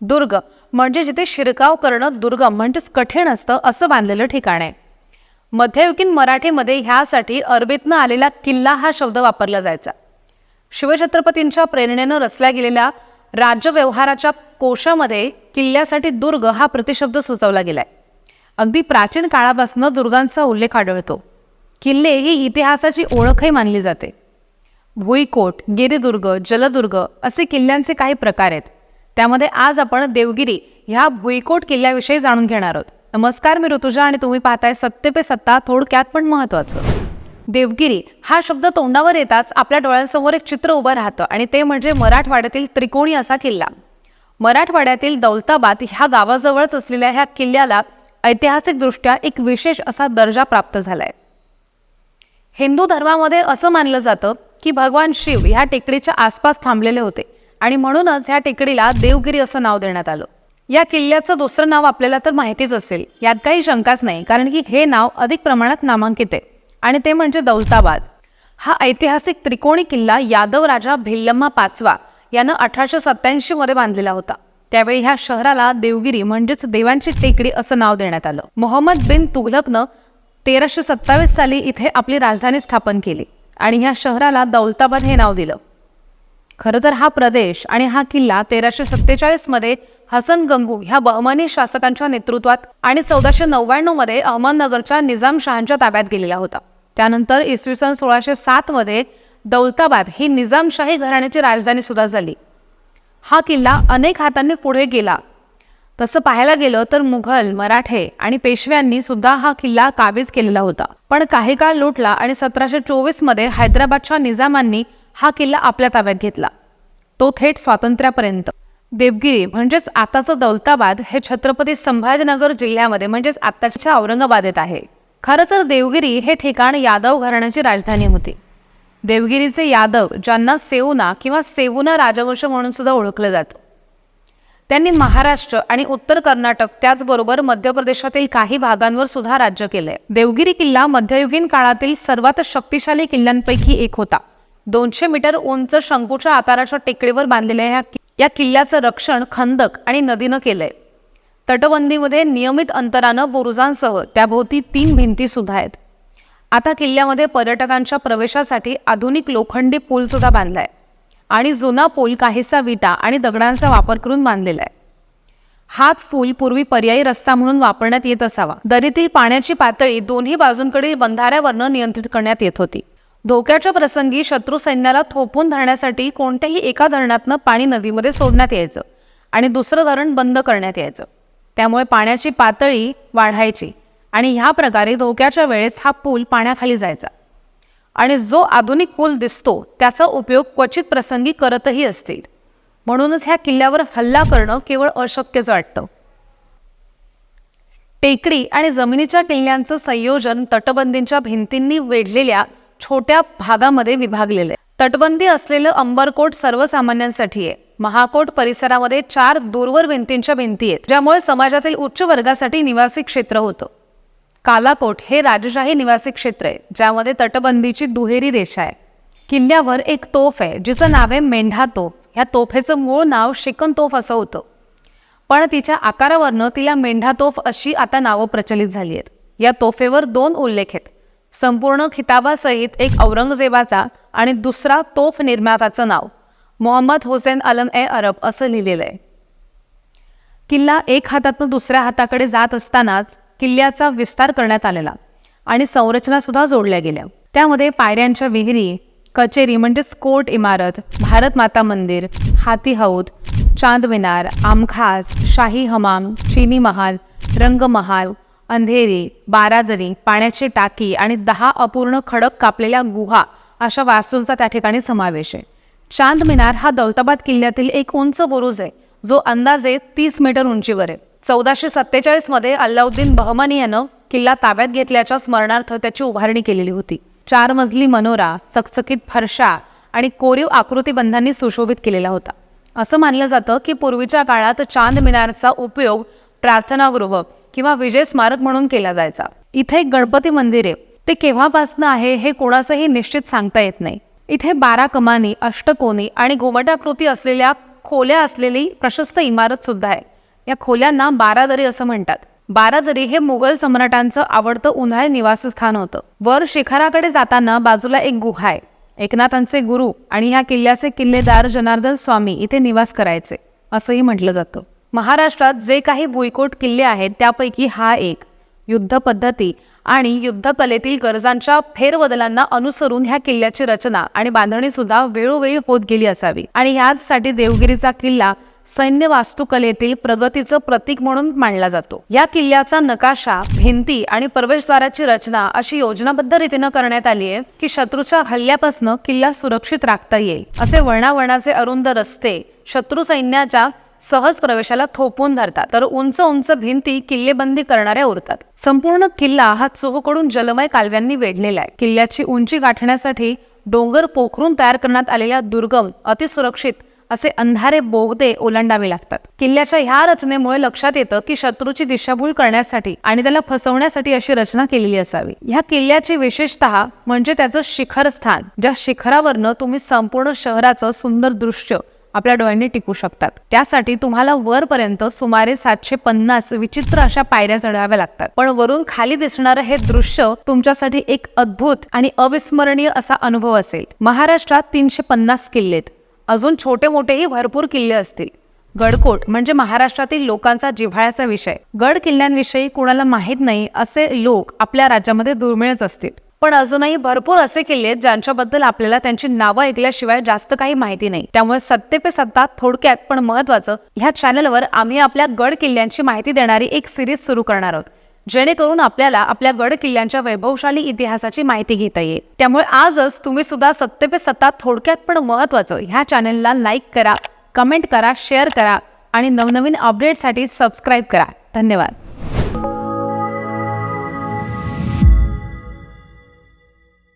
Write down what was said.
दुर्ग. म्हणजे जिथे शिरकाव करणं दुर्गम म्हणजेच कठीण असतं असं बांधलेलं ठिकाण आहे. मध्ययुगीन मराठीमध्ये ह्यासाठी अरबीतनं आलेला किल्ला हा शब्द वापरला जायचा. शिवछत्रपतींच्या प्रेरणेनं रचल्या गेलेल्या राज्यव्यवहाराच्या कोशामध्ये किल्ल्यासाठी दुर्ग हा प्रतिशब्द सुचवला गेलाय. अगदी प्राचीन काळापासून दुर्गांचा उल्लेख आढळतो. किल्ले ही इतिहासाची ओळखही मानली जाते. भुईकोट गिरिदुर्ग जलदुर्ग असे किल्ल्यांचे काही प्रकार आहेत. त्यामध्ये आज आपण देवगिरी ह्या भुईकोट किल्ल्याविषयी जाणून घेणार आहोत. नमस्कार मी ऋतुजा आणि तुम्ही पाहताय सत्य पे सत्ता थोडक्यात पण महत्वाचं देवगिरी हा शब्द तोंडावर येताच आपल्या डोळ्यांसमोर एक चित्र उभं राहतं आणि ते म्हणजे मराठवाड्यातील त्रिकोणी असा किल्ला. मराठवाड्यातील दौलताबाद ह्या गावाजवळच असलेल्या ह्या किल्ल्याला ऐतिहासिकदृष्ट्या एक विशेष असा दर्जा प्राप्त झालाय. हिंदू धर्मामध्ये असं मानलं जातं की भगवान शिव ह्या टेकडीच्या आसपास थांबलेले होते. आणि म्हणूनच ह्या टेकडीला देवगिरी असं नाव देण्यात आलं. या किल्ल्याचं दुसरं नाव आपल्याला तर माहितीच असेल. यात काही शंकाच नाही कारण की हे नाव अधिक प्रमाणात नामांकित आहे. आणि ते म्हणजे दौलताबाद. हा ऐतिहासिक त्रिकोणी किल्ला यादव राजा भिल्लम्मा पाचवा यानं अठराशे सत्याऐंशी मध्ये बांधलेला होता. त्यावेळी ह्या शहराला देवगिरी म्हणजेच देवांची टेकडी असं नाव देण्यात आलं. मोहम्मद बिन तुघलकनं तेराशे सत्तावीस साली इथे आपली राजधानी स्थापन केली आणि ह्या शहराला दौलताबाद हे नाव दिलं. खरं तर हा प्रदेश आणि हा किल्ला तेराशे सत्तेचाळीसमध्ये हसन गंगू ह्या बहमानी शासकांच्या नेतृत्वात आणि चौदाशे नव्याण्णवमध्ये अहमदनगरच्या निजामशहांच्या ताब्यात गेलेला होता. त्यानंतर इसवी सन सोळाशे सातमध्ये दौलताबाद ही निजामशाही घराण्याची राजधानी सुद्धा झाली. हा किल्ला अनेक हातांनी पुढे गेला. तसं पाहायला गेलं तर मुघल मराठे आणि पेशव्यांनी सुद्धा हा किल्ला काबीज केलेला होता. पण काही काळ लुटला आणि सतराशे चोवीसमध्ये हैदराबादच्या निजामांनी हा किल्ला आपल्या ताब्यात घेतला. तो थेट स्वातंत्र्यापर्यंत. देवगिरी म्हणजेच आताचं दौलताबाद हे छत्रपती संभाजीनगर जिल्ह्यामध्ये म्हणजेच आताच्या औरंगाबादेत आहे. खरं तर देवगिरी हे ठिकाण यादव घराण्याची राजधानी होती. देवगिरीचे यादव ज्यांना सेवुना किंवा सेवुना राजवंश म्हणून सुद्धा ओळखलं जातं. त्यांनी महाराष्ट्र आणि उत्तर कर्नाटक त्याचबरोबर मध्य प्रदेशातील काही भागांवर सुद्धा राज्य केलंय. देवगिरी किल्ला मध्ययुगीन काळातील सर्वात शक्तिशाली किल्ल्यांपैकी एक होता. दोनशे मीटर उंच शंकूच्या आकाराच्या टेकडीवर बांधलेल्या ह्या या किल्ल्याचं रक्षण खंदक आणि नदीनं केलंय. तटबंदीमध्ये नियमित अंतरानं बुरुजांसह त्याभोवती तीन भिंती सुद्धा आहेत. आता किल्ल्यामध्ये पर्यटकांच्या प्रवेशासाठी आधुनिक लोखंडी पूल सुद्धा बांधलाय आणि जुना पूल काहीसा विटा आणि दगडांचा वापर करून बांधलेला आहे हाच पूल पूर्वी पर्यायी रस्ता म्हणून वापरण्यात येत असावा. दरीतील पाण्याची पातळी दोन्ही बाजूंकडील बंधाऱ्यावरनं नियंत्रित करण्यात येत होती. धोक्याच्या प्रसंगी शत्रू सैन्याला थोपून धरण्यासाठी कोणत्याही एका धरणातनं पाणी नदीमध्ये सोडण्यात यायचं आणि दुसरं धरण बंद करण्यात यायचं. त्यामुळे पाण्याची पातळी वाढायची आणि ह्या प्रकारे धोक्याच्या वेळेस हा पूल पाण्याखाली जायचा. आणि जो आधुनिक पूल दिसतो त्याचा उपयोग क्वचित प्रसंगी करतही असतील. म्हणूनच ह्या किल्ल्यावर हल्ला करणं केवळ अशक्यच वाटतं. टेकडी आणि जमिनीच्या किल्ल्यांचं संयोजन तटबंदींच्या भिंतींनी वेढलेल्या छोट्या भागामध्ये विभागलेलं आहे. तटबंदी असलेलं अंबरकोट सर्वसामान्यांसाठी आहे महाकोट परिसरामध्ये चार दूरवर भिंतींच्या भिंती आहेत ज्यामुळे समाजातील उच्च वर्गासाठी निवासी क्षेत्र होतं. कालाकोट हे राजशाही निवासी क्षेत्र आहे ज्यामध्ये तटबंदीची दुहेरी रेषा आहे. किल्ल्यावर एक तोफ आहे जिचं नाव आहे मेंढा तोफ. ह्या तोफेचं मूळ नाव शिकन तोफ असं होतं. पण तिच्या आकारावरनं तिला मेंढा तोफ अशी आता नावं प्रचलित झाली आहेत. या तोफेवर दोन उल्लेख आहेत. संपूर्ण खिताबासहित एक औरंगजेबाचा आणि दुसरा तोफ निर्माताचं नाव. मोहम्मद हुसेन अलम ए अरब असं लिहिलेलं आहे किल्ला एक हातातून दुसऱ्या हाताकडे जात असतानाच किल्ल्याचा विस्तार करण्यात आलेला आणि संरचनासुद्धा जोडल्या गेल्या. त्यामध्ये पायऱ्यांच्या विहिरी कचेरी म्हणजेच कोर्ट इमारत भारत माता मंदिर हाती हौद चांदमिनार आमखास शाही हमाम चिनी महाल रंगमहाल अंधेरी बाराजरी पाण्याची टाकी आणि दहा अपूर्ण खडक कापलेल्या गुहा अशा वास्तूंचा त्या ठिकाणी समावेश आहे. चांद मिनार हा दौलताबाद किल्ल्यातील एक उंच बुरुज आहे. जो अंदाजे तीस मीटर उंचीवर आहे. चौदाशे सत्तेचाळीसमध्ये अल्लाउद्दीन बहमनी यानं किल्ला ताब्यात घेतल्याच्या स्मरणार्थ त्याची उभारणी केलेली होती. चार मजली मनोरा चकचकीत फरशा आणि कोरीव आकृतीबंधांनी सुशोभित केलेला होता. असं मानलं जातं की पूर्वीच्या काळात चांद मिनारचा उपयोग प्रार्थनागृह किंवा विजय स्मारक म्हणून केला जायचा. इथे एक गणपती मंदिर आहे. ते केव्हापासनं आहे हे कोणाचंही निश्चित सांगता येत नाही. इथे बारा कमानी अष्टकोनी आणि घुमटाकृती असलेल्या खोल्या असलेली प्रशस्त इमारत सुद्धा आहे. या खोल्यांना बारादरी असं म्हणतात. बारादरी हे मुघल सम्राटांचं आवडतं उन्हाळी निवासस्थान होतं. वर शिखराकडे जाताना बाजूला एक गुहा आहे. एकनाथांचे गुरु आणि ह्या किल्ल्याचे किल्लेदार जनार्दन स्वामी इथे निवास करायचे असंही म्हटलं जातं. महाराष्ट्रात जे काही भुईकोट किल्ले आहेत त्यापैकी हा एक. युद्ध पद्धती आणि युद्धकलेतील गरजांच्या फेरबदलांना अनुसरून ह्या किल्ल्याची रचना आणि बांधणी सुद्धा वेळोवेळी होत गेली असावी. आणि ह्याचसाठी देवगिरीचा किल्ला सैन्य वास्तुकलेतील प्रगतीचं प्रतीक म्हणून मानला जातो. या किल्ल्याचा नकाशा भिंती आणि प्रवेशद्वाराची रचना अशी योजनाबद्ध रीतीनं करण्यात आली आहे की शत्रूच्या हल्ल्यापासून किल्ला सुरक्षित राखता येईल. असे वळणावळणाचे अरुंद रस्ते शत्रू सैन्याच्या सहज प्रवेशाला थोपवून धरतात. तर उंच उंच भिंती किल्लेबंदी करणाऱ्या उरतात. संपूर्ण किल्ला हा चोहकडून जलमय कालव्यांनी वेढलेला आहे. किल्ल्याची उंची गाठण्यासाठी डोंगर पोखरून तयार करण्यात आलेल्या दुर्गम अतिसुरक्षित असे अंधारे बोगदे ओलांडावे लागतात. किल्ल्याच्या ह्या रचनेमुळे लक्षात येतं की शत्रूची दिशाभूल करण्यासाठी आणि त्याला फसवण्यासाठी अशी रचना केलेली असावी. ह्या किल्ल्याची विशेषतः म्हणजे त्याचं शिखरस्थान ज्या शिखरावरनं तुम्ही संपूर्ण शहराचं सुंदर दृश्य आपल्या डोळ्यांनी टिकू शकतात. त्यासाठी तुम्हाला वरपर्यंत सुमारे सातशे पन्नास विचित्र अशा पायऱ्या चढाव्या लागतात. पण वरून खाली दिसणारं हे दृश्य तुमच्यासाठी एक अद्भुत आणि अविस्मरणीय असा अनुभव असेल. महाराष्ट्रात तीनशे पन्नास किल्लेत अजून छोटे मोठेही भरपूर किल्ले असतील. गडकोट म्हणजे महाराष्ट्रातील लोकांचा जिव्हाळ्याचा विषय. गड किल्ल्यांविषयी कुणाला माहीत नाही असे लोक आपल्या राज्यामध्ये दुर्मिळच असतील. पण अजूनही भरपूर असे किल्ले आहेत ज्यांच्याबद्दल आपल्याला त्यांची नावं ऐकल्याशिवाय जास्त काही माहिती नाही. त्यामुळे सत्ते पे सत्ता थोडक्यात पण महत्वाचं ह्या चॅनलवर आम्ही आपल्या गड किल्ल्यांची माहिती देणारी एक सिरीज सुरू करणार आहोत. जेणेकरून आपल्याला आपल्या गड किल्ल्यांच्या वैभवशाली इतिहासाची माहिती घेता येईल. त्यामुळे आजच तुम्ही सुद्धा सत्ते पे सत्ता थोडक्यात पण महत्वाचं ह्या चॅनलला लाईक करा कमेंट करा शेअर करा आणि नवनवीन अपडेटसाठी सबस्क्राईब करा. धन्यवाद.